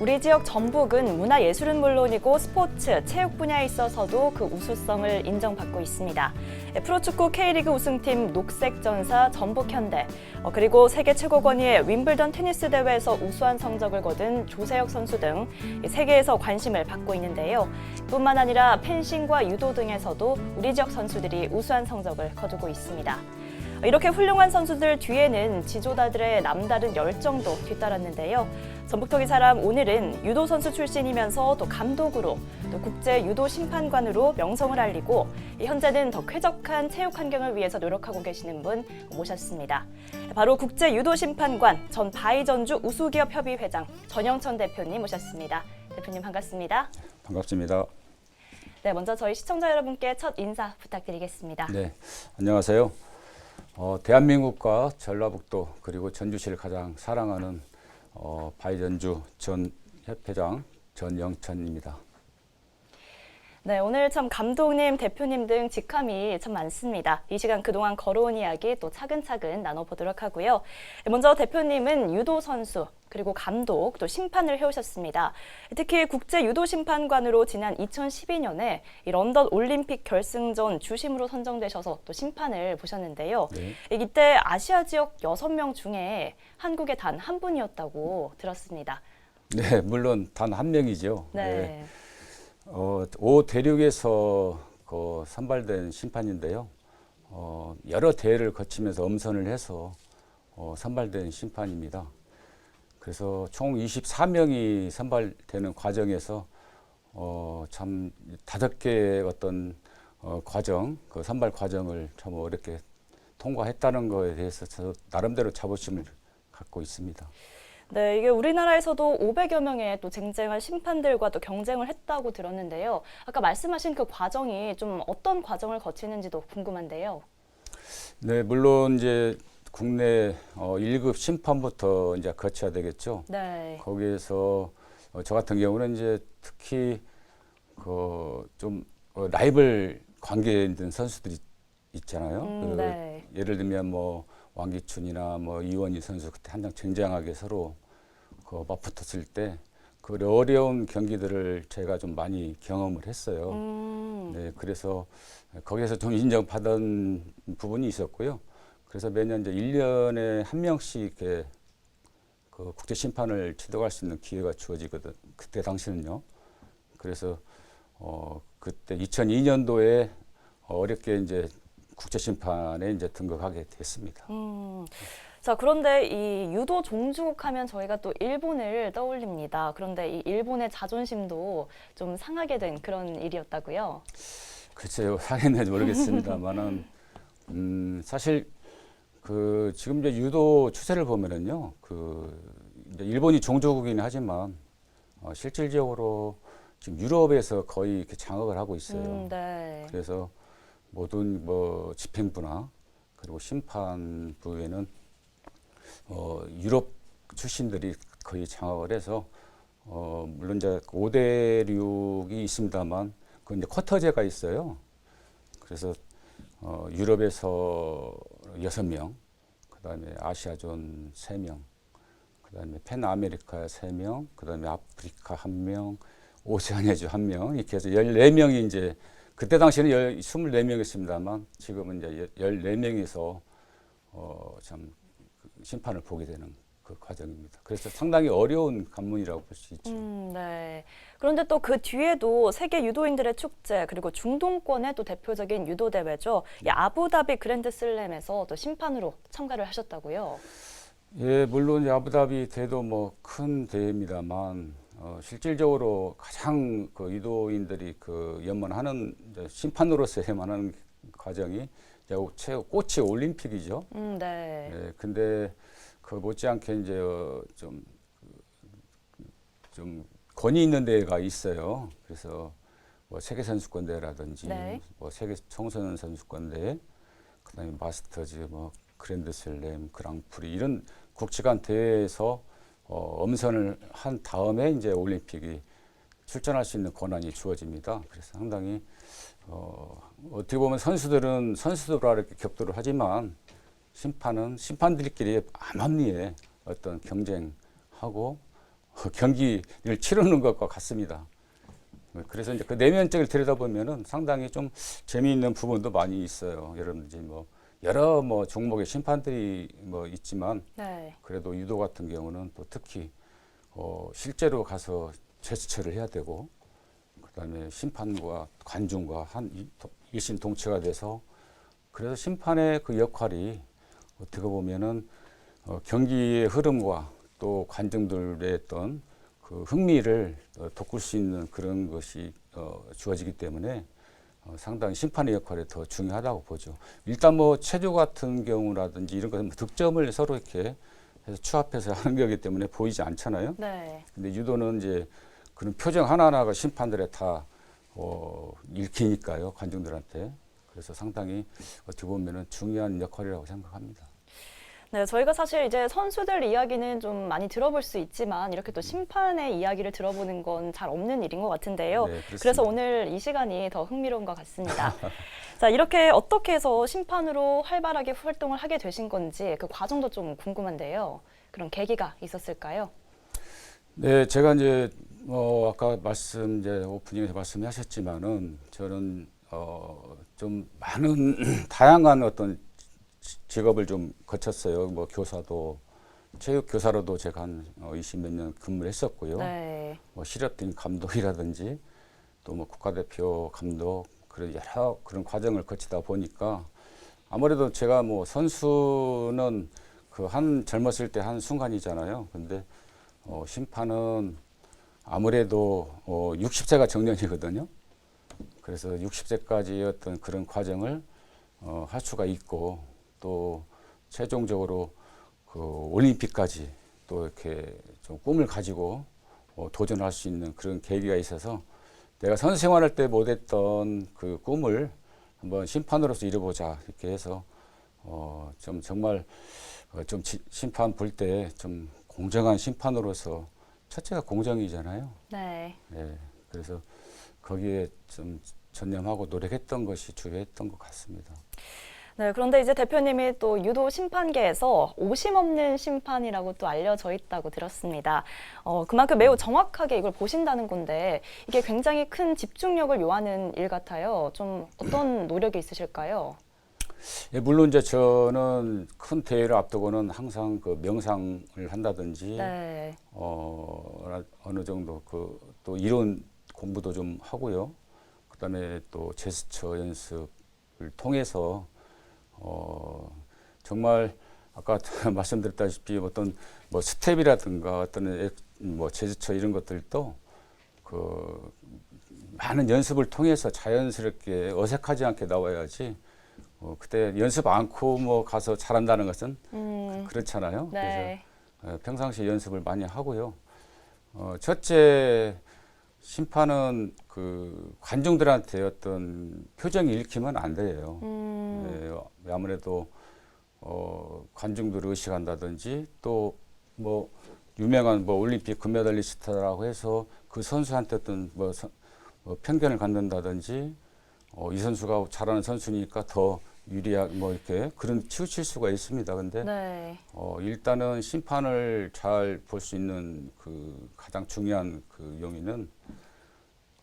우리 지역 전북은 문화예술은 물론이고 스포츠, 체육 분야에 있어서도 그 우수성을 인정받고 있습니다. 예, 프로축구 K리그 우승팀 녹색전사 전북현대, 어, 그리고 세계 최고 권위의 윈블던 테니스 대회에서 우수한 성적을 거둔 조세혁 선수 등이 세계에서 관심을 받고 있는데요. 뿐만 아니라 펜싱과 유도 등에서도 우리 지역 선수들이 우수한 성적을 거두고 있습니다. 이렇게 훌륭한 선수들 뒤에는 지도자들의 남다른 열정도 뒤따랐는데요. 전북터기 사람 오늘은 유도 선수 출신이면서 또 감독으로 또 국제 유도 심판관으로 명성을 알리고 이 현재는 더 쾌적한 체육 환경을 위해서 노력하고 계시는 분 모셨습니다. 바로 국제 유도 심판관 전 바이전주 우수기업 협의 회장 전영천 대표님 모셨습니다. 대표님 반갑습니다. 반갑습니다. 네, 먼저 저희 시청자 여러분께 첫 인사 부탁드리겠습니다. 네, 안녕하세요. 어, 대한민국과 전라북도 그리고 전주시를 가장 사랑하는 어, 바이전주 전 협회장 전영천입니다. 네, 오늘 참 감독님, 대표님 등 직함이 참 많습니다. 이 시간 그동안 걸어온 이야기 또 차근차근 나눠보도록 하고요. 먼저 대표님은 유도 선수, 그리고 감독, 또 심판을 해오셨습니다. 특히 국제 유도 심판관으로 지난 2012년에 이 런던 올림픽 결승전 주심으로 선정되셔서 또 심판을 보셨는데요. 네. 이때 아시아 지역 6명 중에 한국에 단한 분이었다고 들었습니다. 네, 물론 단 한 명이죠. 네. 어, 오 대륙에서 그 선발된 심판인데요. 어, 여러 대회를 거치면서 엄선을 해서 어, 선발된 심판입니다. 그래서 총 24명이 선발되는 과정에서 어, 참 다섯 개의 어떤 어, 과정, 그 선발 과정을 참 어렵게 통과했다는 거에 대해서 저 나름대로 자부심을 갖고 있습니다. 네, 이게 우리나라에서도 500여 명의 또 쟁쟁한 심판들과 또 경쟁을 했다고 들었는데요. 아까 말씀하신 그 과정이 좀 어떤 과정을 거치는지도 궁금한데요. 네, 물론 이제 국내 어, 1급 심판부터 이제 거쳐야 되겠죠. 네. 거기에서 어, 저 같은 경우는 이제 특히 그좀 어, 라이벌 관계에 있는 선수들이 있잖아요. 음, 그 네. 예를 들면 뭐 왕기춘이나 뭐 이원희 선수 그때 한창 쟁쟁하게 서로 그 맞붙었을 때 그 어려운 경기들을 제가 좀 많이 경험을 했어요. 음, 네, 그래서 거기에서 좀 인정받은 부분이 있었고요. 그래서 매년 이제 1년에 한 명씩 이렇게 그 국제 심판을 지도할 수 있는 기회가 주어지거든. 그때 당시는요. 그래서 어 그때 2002년도에 어렵게 이제 국제 심판에 이제 등극하게 됐습니다. 음. 자, 그런데 이 유도 종주국 하면 저희가 또 일본을 떠올립니다. 그런데 이 일본의 자존심도 좀 상하게 된 그런 일이었다고요. 글쎄요, 상했는지 모르겠습니다만은 음, 사실 그 지금 이제 유도 추세를 보면은요, 그 일본이 종주국이긴 하지만 어, 실질적으로 지금 유럽에서 거의 이렇게 장악을 하고 있어요. 음, 네. 그래서 모든 뭐 집행부나 그리고 심판부에는 어, 유럽 출신들이 거의 장악을 해서 어, 물론 이제 5대륙이 있습니다만 그 이제 쿼터제가 있어요. 그래서 어, 유럽에서 여섯 명, 그다음에 아시아존 세 명, 그다음에 펜아메리카 세 명, 그다음에 아프리카 한 명, 오세아니아주 한 명, 이렇게 해서 14명이 이제 그때 당시에는 열, 24명이었습니다만 지금은 이제 14명이서 어, 참 심판을 보게 되는 그 과정입니다. 그래서 상당히 어려운 관문이라고 볼 수 있죠. 음, 네. 그런데 또 그 뒤에도 세계 유도인들의 축제 그리고 중동권의 또 대표적인 유도 대회죠. 이 아부다비 그랜드 슬램에서 또 심판으로 참가를 하셨다고요. 예, 물론 아부다비 대도 뭐 큰 대회입니다만 어, 실질적으로 가장 그 유도인들이 그 연만하는 이제 심판으로서에만 하는 과정이 최고 꽃이 올림픽이죠. 음, 네. 예, 근데 그 못지않게 이제 어, 좀, 그, 좀 권위 있는 데가 있어요. 그래서 뭐 세계 선수권 대회라든지 네. 뭐 세계 청소년 선수권 대회, 그다음에 마스터즈, 뭐 그랜드슬램, 그랑프리 이런 국제간 대회에서 어, 엄선을 한 다음에 이제 올림픽이 출전할 수 있는 권한이 주어집니다. 그래서 상당히 어, 어떻게 보면 선수들은 선수들과 이렇게 격돌을 하지만 심판은 심판들끼리 암암리에 어떤 경쟁하고 경기를 치르는 것과 같습니다. 그래서 이제 그 내면적을 들여다보면은 상당히 좀 재미있는 부분도 많이 있어요. 여러분들 뭐 여러 뭐 종목의 심판들이 뭐 있지만 네. 그래도 유도 같은 경우는 또 특히 어 실제로 가서 제스처를 해야 되고 그다음에 심판과 관중과 한 이- 일심 동체가 돼서 그래서 심판의 그 역할이 어떻게 보면은 어 경기의 흐름과 또 관중들의 어떤 그 흥미를 어, 돋굴 수 있는 그런 것이 어, 주어지기 때문에 어, 상당히 심판의 역할이 더 중요하다고 보죠. 일단 뭐 체조 같은 경우라든지 이런 것은 득점을 서로 이렇게 해서 추합해서 하는 거기 때문에 보이지 않잖아요. 네. 근데 유도는 이제 그런 표정 하나하나가 심판들에 다 어, 읽히니까요 관중들한테 그래서 상당히 어떻게 보면은 중요한 역할이라고 생각합니다. 네, 저희가 사실 이제 선수들 이야기는 좀 많이 들어볼 수 있지만 이렇게 또 심판의 이야기를 들어보는 건 잘 없는 일인 것 같은데요. 네. 그래서 오늘 이 시간이 더 흥미로운 것 같습니다. 자, 이렇게 어떻게 해서 심판으로 활발하게 활동을 하게 되신 건지 그 과정도 좀 궁금한데요. 그런 계기가 있었을까요? 네, 제가 이제 뭐 아까 말씀 이제 오프닝에서 말씀하셨지만은 저는 어 좀 많은 다양한 어떤 지- 직업을 좀 거쳤어요. 뭐 교사도 체육 교사로도 제가 한 어, 20몇 년 근무를 했었고요. 네. 뭐 실업팀 감독이라든지 또 뭐 국가대표 감독 그런 여러 그런 과정을 거치다 보니까 아무래도 제가 뭐 선수는 그 한 젊었을 때 한 순간이잖아요. 근데 어 심판은 아무래도 어 60세가 정년이거든요. 그래서 60세까지 어떤 그런 과정을 어, 할 수가 있고 또 최종적으로 그 올림픽까지 또 이렇게 좀 꿈을 가지고 어, 도전할 수 있는 그런 계기가 있어서 내가 선수 생활할 때 못했던 그 꿈을 한번 심판으로서 이뤄보자 이렇게 해서 어, 좀 정말 어, 좀 지- 심판 볼 때 좀 공정한 심판으로서 첫째가 공정이잖아요. 네. 예, 그래서 거기에 좀 전념하고 노력했던 것이 주요했던 것 같습니다. 네, 그런데 이제 대표님이 또 유도 심판계에서 오심 없는 심판이라고 또 알려져 있다고 들었습니다. 어, 그만큼 매우 정확하게 이걸 보신다는 건데 이게 굉장히 큰 집중력을 요하는 일 같아요. 좀 어떤 노력이 있으실까요? 예, 물론 이제 저는 큰 대회를 앞두고는 항상 그 명상을 한다든지 네. 어, 어느 정도 그 또 이론 공부도 좀 하고요. 그다음에 또 제스처 연습을 통해서 어, 정말 아까 말씀드렸다시피 어떤 뭐 스텝이라든가 어떤 액- 뭐 제스처 이런 것들도 그 많은 연습을 통해서 자연스럽게 어색하지 않게 나와야지 어, 그때 연습 않고 뭐 가서 잘한다는 것은 음, 그렇잖아요. 네. 그래서 어, 평상시 연습을 많이 하고요. 어, 첫째 심판은 그 관중들한테 어떤 표정이 읽히면 안 돼요. 음, 예, 아무래도 어, 관중들을 의식한다든지 또 뭐 유명한 뭐 올림픽 금메달리스트라고 해서 그 선수한테 어떤 뭐, 선- 뭐 편견을 갖는다든지 어, 이 선수가 잘하는 선수니까 더 유리한 뭐 이렇게 그런 치우칠 수가 있습니다. 근데 네. 어, 일단은 심판을 잘 볼 수 있는 그 가장 중요한 그 용의는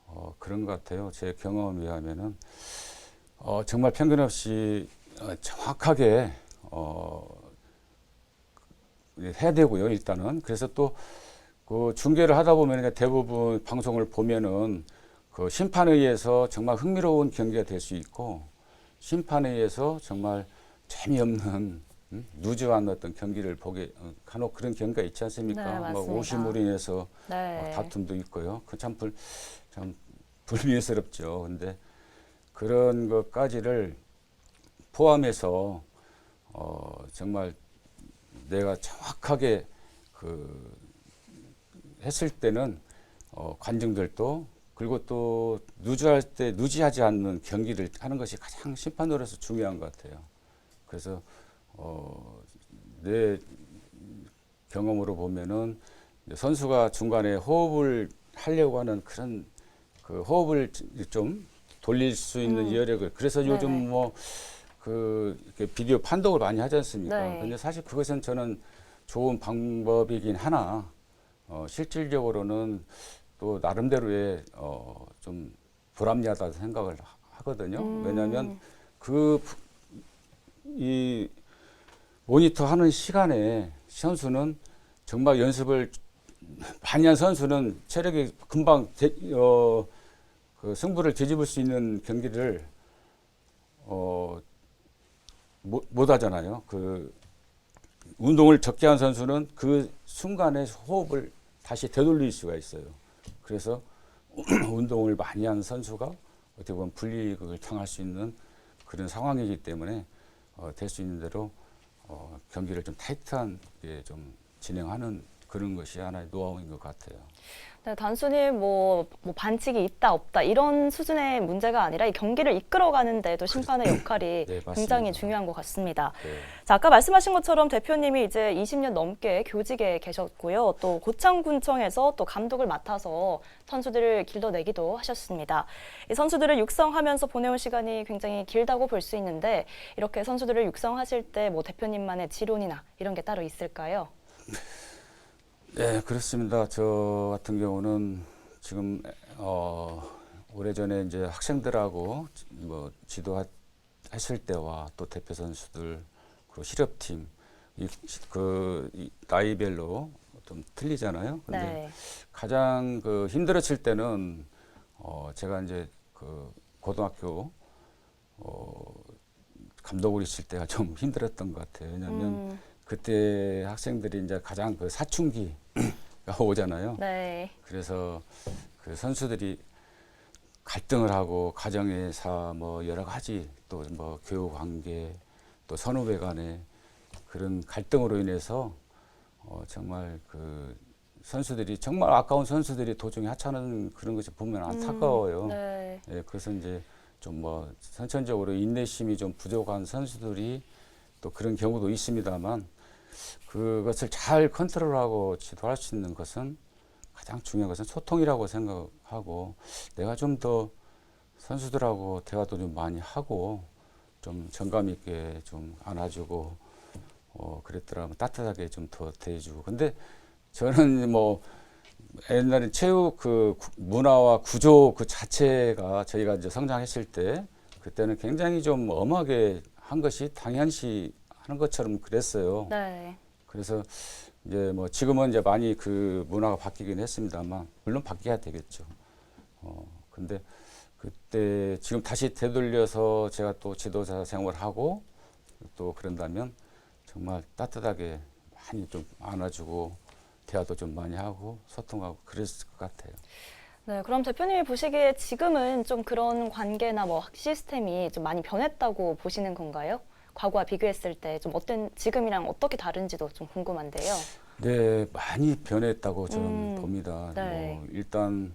어, 그런 것 같아요. 제 경험에 의하면은 어, 정말 편견 없이 어, 정확하게 어, 해야 되고요. 일단은 그래서 또 그 중계를 하다 보면 대부분 방송을 보면은 그 심판에 의해서 정말 흥미로운 경기가 될 수 있고 심판에 의해서 정말 재미없는 음? 루즈한 어떤 경기를 보게 어, 간혹 그런 경기가 있지 않습니까? 네, 뭐 맞습니다. 오심으로 인해서 네. 어, 다툼도 있고요. 그참 참 불미스럽죠. 근데 그런 것까지를 포함해서 어, 정말 내가 정확하게 그 했을 때는 어, 관중들도 그리고 또 누주할 때 누지하지 않는 경기를 하는 것이 가장 심판으로서 중요한 것 같아요. 그래서 어, 내 경험으로 보면은 선수가 중간에 호흡을 하려고 하는 그런 그 호흡을 좀 돌릴 수 있는 음. 여력을 그래서 네네. 요즘 뭐그 비디오 판독을 많이 하지 않습니까? 네. 근데 사실 그것은 저는 좋은 방법이긴 하나 어, 실질적으로는 또 나름대로의 어, 좀 불합리하다 생각을 하- 하거든요. 음. 왜냐하면 그 이 모니터 하는 시간에 선수는 정말 연습을 많이 한 선수는 체력이 금방 대, 어, 그 승부를 뒤집을 수 있는 경기를 어, 못, 못 하잖아요. 그 운동을 적게 한 선수는 그 순간에 호흡을 다시 되돌릴 수가 있어요. 그래서 운동을 많이 한 선수가 어떻게 보면 불이익을 당할 수 있는 그런 상황이기 때문에 어, 될 수 있는 대로 어, 경기를 좀 타이트하게 좀 진행하는 그런 것이 하나의 노하우인 것 같아요. 네, 단순히 뭐, 뭐 반칙이 있다 없다 이런 수준의 문제가 아니라 이 경기를 이끌어가는 데도 심판의 역할이 네, 맞습니다. 굉장히 중요한 것 같습니다. 네. 자, 아까 말씀하신 것처럼 대표님이 이제 20년 넘게 교직에 계셨고요. 또 고창군청에서 또 감독을 맡아서 선수들을 길러내기도 하셨습니다. 이 선수들을 육성하면서 보내온 시간이 굉장히 길다고 볼 수 있는데 이렇게 선수들을 육성하실 때 뭐 대표님만의 지론이나 이런 게 따로 있을까요? 네, 그렇습니다. 저 같은 경우는 지금 어 오래전에 이제 학생들하고 뭐 지도했을 때와 또 대표 선수들 그리고 실업팀 이그 나이별로 좀 틀리잖아요. 근데 네. 가장 그 힘들었을 때는 어 제가 이제 그 고등학교 어 감독을 있을 때가 좀 힘들었던 것 같아요. 왜냐하면 음, 그때 학생들이 이제 가장 그 사춘기가 오잖아요. 네. 그래서 그 선수들이 갈등을 하고 가정에서 뭐 여러 가지 또 뭐 교육 관계 또 선후배 간의 그런 갈등으로 인해서 어 정말 그 선수들이 정말 아까운 선수들이 도중에 하차하는 그런 것이 보면 안타까워요. 네. 예, 그래서 이제 좀 뭐 선천적으로 인내심이 좀 부족한 선수들이 또 그런 경우도 있습니다만 그것을 잘 컨트롤하고 지도할 수 있는 것은 가장 중요한 것은 소통이라고 생각하고 내가 좀 더 선수들하고 대화도 좀 많이 하고 좀 정감 있게 좀 안아주고 어 그랬더라면 따뜻하게 좀 더 대해주고. 근데 저는 뭐 옛날에 체육 그 구- 문화와 구조 그 자체가 저희가 이제 성장했을 때 그때는 굉장히 좀 엄하게 한 것이 당연시 하는 것처럼 그랬어요. 네. 그래서 이제 뭐 지금은 이제 많이 그 문화가 바뀌긴 했습니다만 물론 바뀌어야 되겠죠. 어 근데 그때 지금 다시 되돌려서 제가 또 지도자 생활을 하고 또 그런다면 정말 따뜻하게 많이 좀 안아주고 대화도 좀 많이 하고 소통하고 그랬을 것 같아요. 네, 그럼 대표님이 보시기에 지금은 좀 그런 관계나 뭐 시스템이 좀 많이 변했다고 보시는 건가요? 과거와 비교했을 때 좀 어떤 지금이랑 어떻게 다른지도 좀 궁금한데요. 네, 많이 변했다고 저는 음, 봅니다. 네. 뭐 일단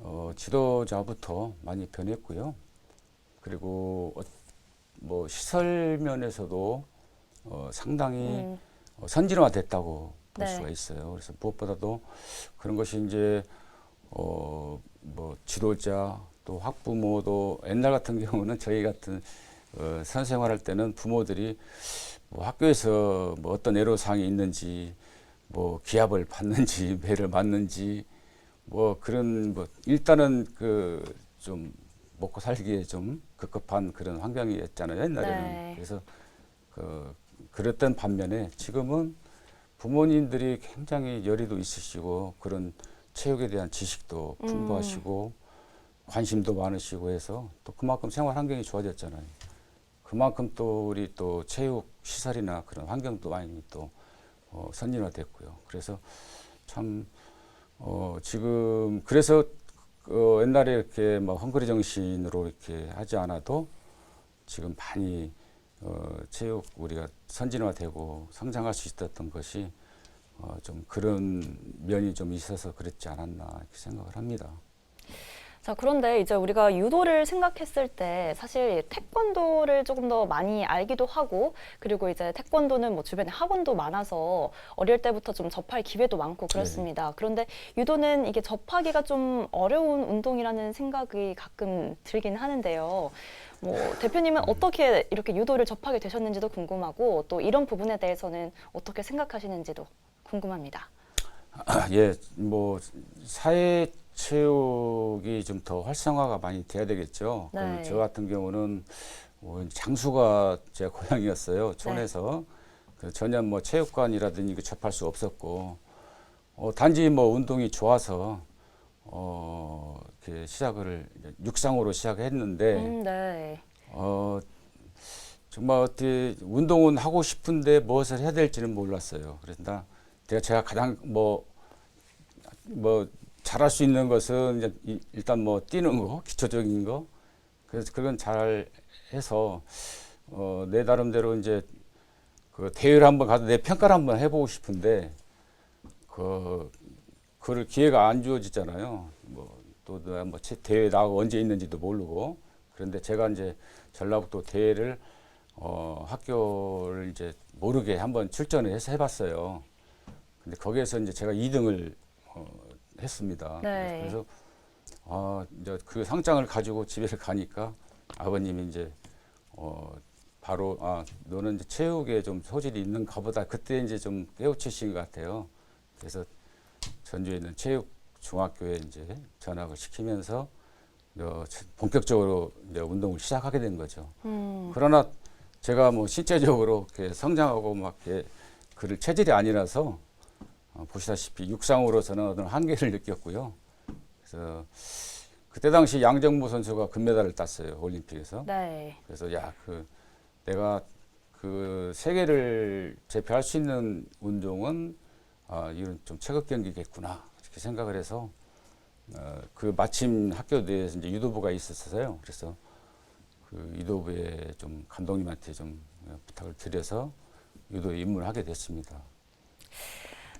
어, 지도자부터 많이 변했고요. 그리고 어, 뭐 시설 면에서도 어, 상당히 음, 어, 선진화됐다고 볼 네. 수가 있어요. 그래서 무엇보다도 그런 것이 이제 어, 뭐 지도자 또 학부모도 옛날 같은 경우는 저희 같은 어, 선생활할 때는 부모들이 뭐 학교에서 뭐 어떤 애로사항이 있는지 뭐 기합을 받는지 매를 맞는지 뭐 그런 뭐 일단은 그 좀 먹고 살기에 좀 급급한 그런 환경이었잖아요 옛날에는 네. 그래서 그 그랬던 반면에 지금은 부모님들이 굉장히 열의도 있으시고 그런 체육에 대한 지식도 음. 풍부하시고 관심도 많으시고 해서 또 그만큼 생활 환경이 좋아졌잖아요. 그만큼 또 우리 또 체육 시설이나 그런 환경도 많이 또 어, 선진화됐고요. 그래서 참 어, 지금 그래서 어, 옛날에 이렇게 뭐 헝그리 정신으로 이렇게 하지 않아도 지금 많이 어, 체육 우리가 선진화되고 성장할 수 있었던 것이 어, 좀 그런 면이 좀 있어서 그랬지 않았나 이렇게 생각을 합니다. 자, 그런데 이제 우리가 유도를 생각했을 때 사실 태권도를 조금 더 많이 알기도 하고 그리고 이제 태권도는 뭐 주변에 학원도 많아서 어릴 때부터 좀 접할 기회도 많고 그렇습니다. 그런데 유도는 이게 접하기가 좀 어려운 운동이라는 생각이 가끔 들긴 하는데요. 뭐 대표님은 어떻게 이렇게 유도를 접하게 되셨는지도 궁금하고 또 이런 부분에 대해서는 어떻게 생각하시는지도 궁금합니다. 예, 뭐 사회 체육이 좀 더 활성화가 많이 돼야 되겠죠. 네. 그 저 같은 경우는 뭐 장수가 제 고향이었어요. 촌에서 그 전혀 뭐 체육관이라든지 그 접할 수 없었고 어, 단지 뭐 운동이 좋아서 어, 이렇게 시작을 육상으로 시작했는데 음, 네. 어, 정말 어떻게 운동은 하고 싶은데 무엇을 해야 될지는 몰랐어요. 그래서 나 내가 제가 가장 뭐, 뭐, 잘할 수 있는 것은 이제 이- 일단 뭐 뛰는 거, 기초적인 거. 그래서 그건 잘 해서, 어, 내 나름대로 이제 그 대회를 한번 가서 내 평가를 한번 해보고 싶은데, 그, 그럴 기회가 안 주어지잖아요. 뭐, 또 내가 뭐 체- 대회 나가고 언제 있는지도 모르고. 그런데 제가 이제 전라북도 대회를 어, 학교를 이제 모르게 한번 출전을 해서 해봤어요. 근데 거기에서 이제 제가 2등을 어, 했습니다. 네. 그래서 아, 이제 그 상장을 가지고 집에 가니까 아버님이 이제 어, 바로 아, 너는 이제 체육에 좀 소질이 있는가 보다. 그때 이제 좀 깨우치신 것 같아요. 그래서 전주에 있는 체육 중학교에 이제 전학을 시키면서 어, 본격적으로 이제 운동을 시작하게 된 거죠. 음, 그러나 제가 뭐 신체적으로 이렇게 성장하고 막 이렇게 그럴 체질이 아니라서 어, 보시다시피 육상으로서는 어떤 한계를 느꼈고요. 그래서 그때 당시 양정모 선수가 금메달을 땄어요 올림픽에서. 네. 그래서 야 그 내가 그 세계를 제패할 수 있는 운동은 아 이런 좀 체급 경기겠구나 이렇게 생각을 해서 어, 그 마침 학교 내에서 이제 유도부가 있었어요. 그래서 그 유도부에 좀 감독님한테 좀 부탁을 드려서 유도에 입문을 하게 됐습니다.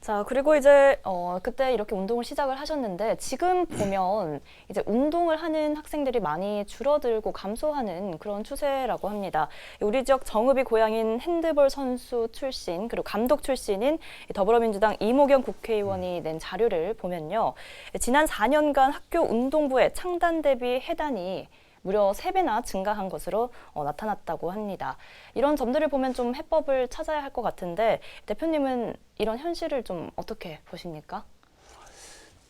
자, 그리고 이제 어, 그때 이렇게 운동을 시작을 하셨는데 지금 보면 이제 운동을 하는 학생들이 많이 줄어들고 감소하는 그런 추세라고 합니다. 우리 지역 정읍이 고향인 핸드볼 선수 출신 그리고 감독 출신인 더불어민주당 이모경 국회의원이 낸 자료를 보면요. 지난 4년간 학교 운동부의 창단 대비 해단이 무려 세배나 증가한 것으로 어, 나타났다고 합니다. 이런 점들을 보면 좀 해법을 찾아야 할 것 같은데 대표님은 이런 현실을 좀 어떻게 보십니까?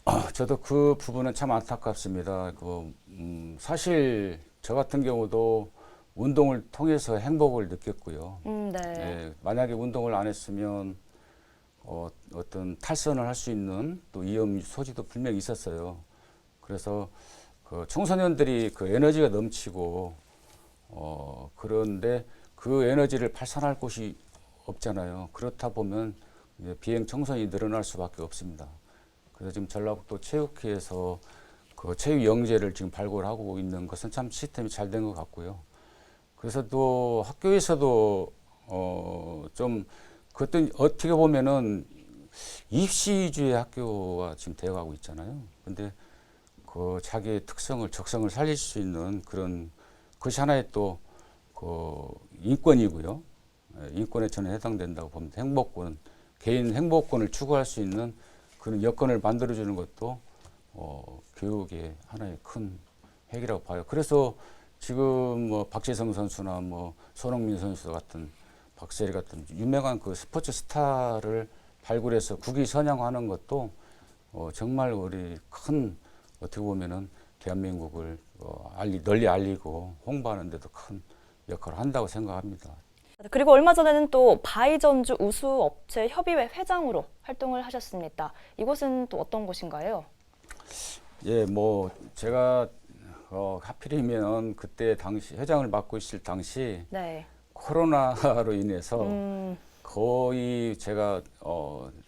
아, 저도 그 부분은 참 안타깝습니다. 그 음, 사실 저 같은 경우도 운동을 통해서 행복을 느꼈고요. 음, 네. 예, 만약에 운동을 안 했으면 어, 어떤 탈선을 할 수 있는 또 위험 소지도 분명히 있었어요. 그래서 그 청소년들이 그 에너지가 넘치고 어, 그런데 그 에너지를 발산할 곳이 없잖아요. 그렇다 보면 비행 청소년이 늘어날 수밖에 없습니다. 그래서 지금 전라북도 체육회에서 그 체육 영재를 지금 발굴하고 있는 것은 참 시스템이 잘 된 것 같고요. 그래서 또 학교에서도 어좀 그것도 어떻게 보면은 입시 위주의 학교가 지금 되어가고 있잖아요. 근데 그 자기의 특성을 적성을 살릴 수 있는 그런 그것이 하나의 또 그 인권이고요. 예, 인권에 저는 해당된다고 봅니다. 행복권, 개인 행복권을 추구할 수 있는 그런 여건을 만들어주는 것도 어, 교육의 하나의 큰 핵이라고 봐요. 그래서 지금 뭐 박재성 선수나 뭐 손흥민 선수 같은 박세리 같은 유명한 그 스포츠 스타를 발굴해서 국위 선양하는 것도 어, 정말 우리 큰 어떻게 보면은 대한민국을 어, 알리, 널리 알리고 홍보하는 데도 큰 역할을 한다고 생각합니다. 그리고 얼마 전에는 또 바이전주 우수 업체 협의회 회장으로 활동을 하셨습니다. 이곳은 또 어떤 곳인가요? 예, 뭐 제가 어, 하필이면 그때 당시 회장을 맡고 있을 당시 네. 코로나로 인해서 음, 거의 제가 어, 할-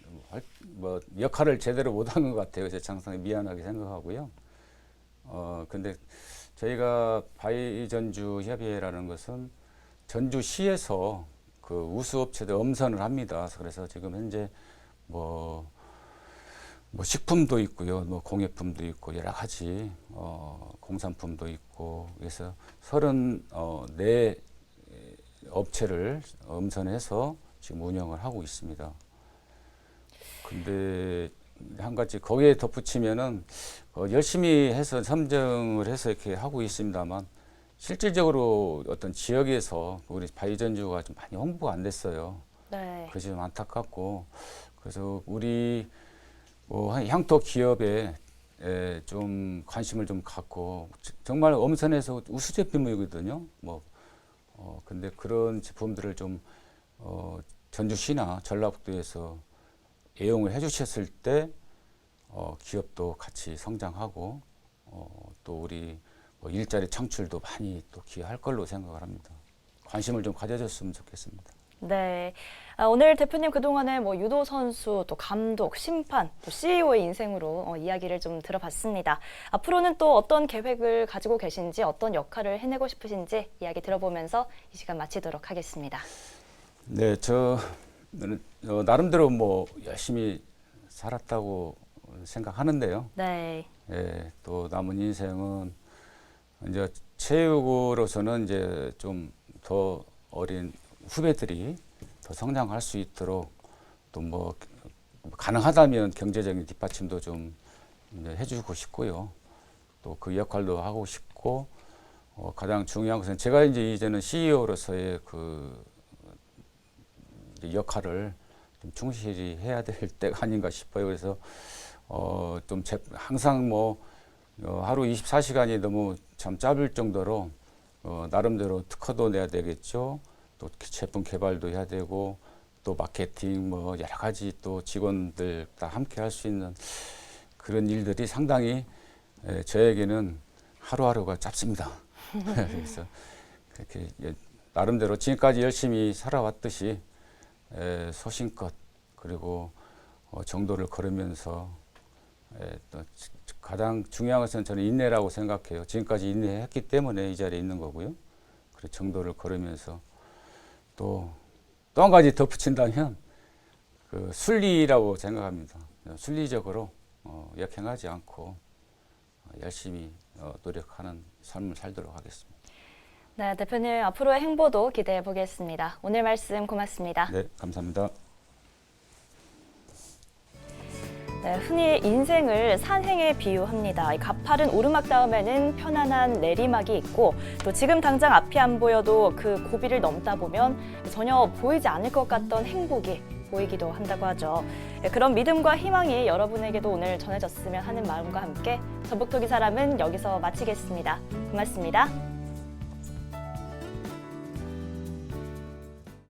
뭐 역할을 제대로 못한 것 같아요. 제 장상에 미안하게 생각하고요. 어, 근데 저희가 바이 전주 협의회라는 것은 전주시에서 그 우수업체들 엄선을 합니다. 그래서 지금 현재 뭐, 뭐 식품도 있고요, 뭐 공예품도 있고 여러 가지 어, 공산품도 있고 그래서 서른 어, 네 업체를 엄선해서 지금 운영을 하고 있습니다. 근데 한 가지 거기에 덧붙이면은 어, 열심히 해서 선정을 해서 이렇게 하고 있습니다만 실질적으로 어떤 지역에서 우리 바이전주가 좀 많이 홍보가 안 됐어요. 네. 그래서 좀 안타깝고 그래서 우리 어, 한 향토 기업에 에, 좀 관심을 좀 갖고 저- 정말 엄선해서 우수 제품이거든요. 뭐 어, 근데 그런 제품들을 좀 어, 전주시나 전라북도에서 애용을 해주셨을 때 어, 기업도 같이 성장하고 어, 또 우리 뭐 일자리 창출도 많이 또 기여할 걸로 생각을 합니다. 관심을 좀 가져줬으면 좋겠습니다. 네. 아, 오늘 대표님 그동안에 뭐 유도 선수, 또 감독, 심판, 또 CEO의 인생으로 어, 이야기를 좀 들어봤습니다. 앞으로는 또 어떤 계획을 가지고 계신지, 어떤 역할을 해내고 싶으신지 이야기 들어보면서 이 시간 마치도록 하겠습니다. 네, 저 어, 나름대로 뭐 열심히 살았다고 생각하는데요. 네. 예, 또 남은 인생은 이제 체육으로서는 이제 좀 더 어린 후배들이 더 성장할 수 있도록 또 뭐 가능하다면 경제적인 뒷받침도 좀 해주고 싶고요. 또 그 역할도 하고 싶고 어, 가장 중요한 것은 제가 이제 이제는 CEO로서의 그 역할을 좀 충실히 해야 될 때가 아닌가 싶어요. 그래서 어, 좀 제, 항상 뭐 어, 하루 24시간이 너무 참 짧을 정도로 어, 나름대로 특허도 내야 되겠죠. 또 제품 개발도 해야 되고 또 마케팅 뭐 여러 가지 또 직원들 다 함께 할 수 있는 그런 일들이 상당히 에, 저에게는 하루하루가 짧습니다. 그래서 그렇게 예, 나름대로 지금까지 열심히 살아왔듯이 에, 소신껏 그리고 어, 정도를 걸으면서 에, 또 지- 가장 중요한 것은 저는 인내라고 생각해요. 지금까지 인내했기 때문에 이 자리에 있는 거고요. 그리고 정도를 걸으면서 또 또 한 가지 덧붙인다면 그 순리라고 생각합니다. 순리적으로 어, 역행하지 않고 어, 열심히 어, 노력하는 삶을 살도록 하겠습니다. 네, 대표님 앞으로의 행보도 기대해 보겠습니다. 오늘 말씀 고맙습니다. 네, 감사합니다. 네, 흔히 인생을 산행에 비유합니다. 이 가파른 오르막 다음에는 편안한 내리막이 있고 또 지금 당장 앞이 안 보여도 그 고비를 넘다 보면 전혀 보이지 않을 것 같던 행복이 보이기도 한다고 하죠. 네, 그런 믿음과 희망이 여러분에게도 오늘 전해졌으면 하는 마음과 함께 전북토기 사람은 여기서 마치겠습니다. 고맙습니다.